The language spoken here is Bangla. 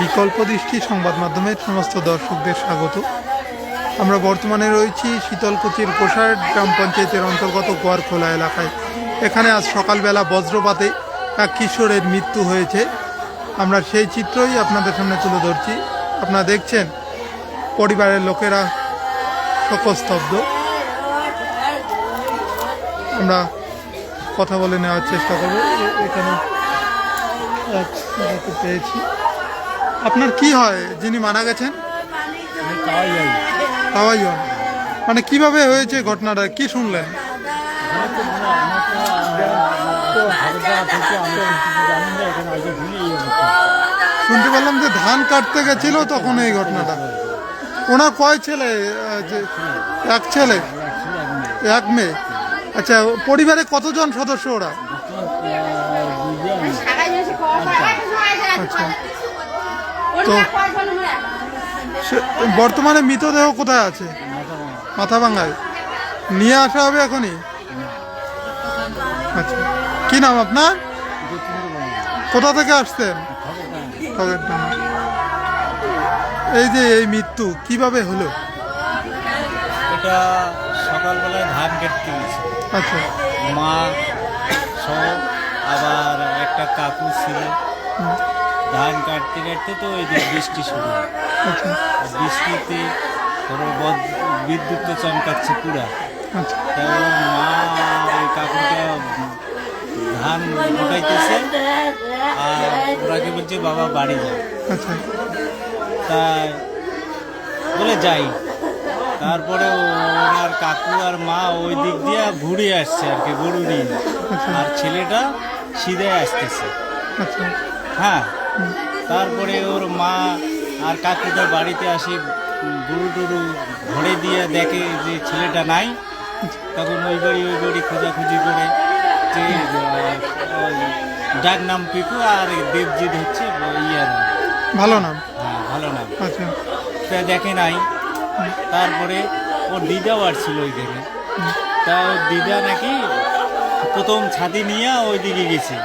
বিকল্প দৃষ্টি সংবাদ মাধ্যমের সমস্ত দর্শকদের স্বাগত। আমরা বর্তমানে রয়েছি শীতলকুচির কোষার গ্রাম পঞ্চায়েতের অন্তর্গত গোয়ারখোলা এলাকায়। এখানে আজ সকালবেলা বজ্রপাতে এক কিশোরের মৃত্যু হয়েছে। আমরা সেই চিত্রই আপনাদের সামনে তুলে ধরছি। আপনারা দেখছেন, পরিবারের লোকেরা শোকস্তব্ধ। আমরা কথা বলে নেওয়ার চেষ্টা করব। এখানে পেয়েছি। আপনার কি হয় যিনি মারা গেছেন? মানে কীভাবে হয়েছে ঘটনাটা? কি শুনলেন? শুনতে পারলাম যে ধান কাটতে গেছিল তখন এই ঘটনাটা। ওনার কয় ছেলে? এক ছেলে? এক মেয়ে। আচ্ছা পরিবারে কতজন সদস্য ওরা? আচ্ছা। তো বর্তমানে মৃতদেহ কোথায় আছে? মাথা ভাঙ্গায় নিয়ে আসা হবে এখনই? আচ্ছা। কি নাম আপনার? কোথা থেকে আসছেন? খগেরডাঙ্গা। এই যে এই মৃত্যু কীভাবে হলো? এটা সকালবেলায় ধান কাটতে গেছে আচ্ছা। মা সহ আবার একটা কাকু ছিল। ধান কাটতে কাটতে তো ওই বৃষ্টি শুরু হয়। আচ্ছা। বৃষ্টিতে ধরো বদ- বিদ্যুৎ তো চমকাচ্ছে পুরা। আচ্ছা। মা ওই কাকুটা ধান উঠাইতেছে আর ওরাকে বলছে বাবা বাড়ি যায়। আচ্ছা। তাই বলে যাই। তারপরে ওনার কাকু আর মা ওই দিক দিয়ে ঘুরে আসছে আর কি গরু নিয়ে। আর ছেলেটা সিধে আসতেছে। হ্যাঁ। তারপরে ওর মা আর কাকুটা বাড়িতে আসে গরু টরু ঘরে দিয়ে দেখে যে ছেলেটা নাই তখন ওই বাড়ি ওই বাড়ি খোঁজাখুঁজি করে যে ডাক নাম পিকু আর দেবজিৎ হচ্ছে ইয়ার নাম। ভালো নাম? হ্যাঁ ভালো নাম। আচ্ছা। তা দেখে নাই। তারপরে ওর দিদাও আসছিল ওইখানে। তা ওর দিদা নাকি প্রথম ছাতি নিয়ে ওই দিকে গেছে।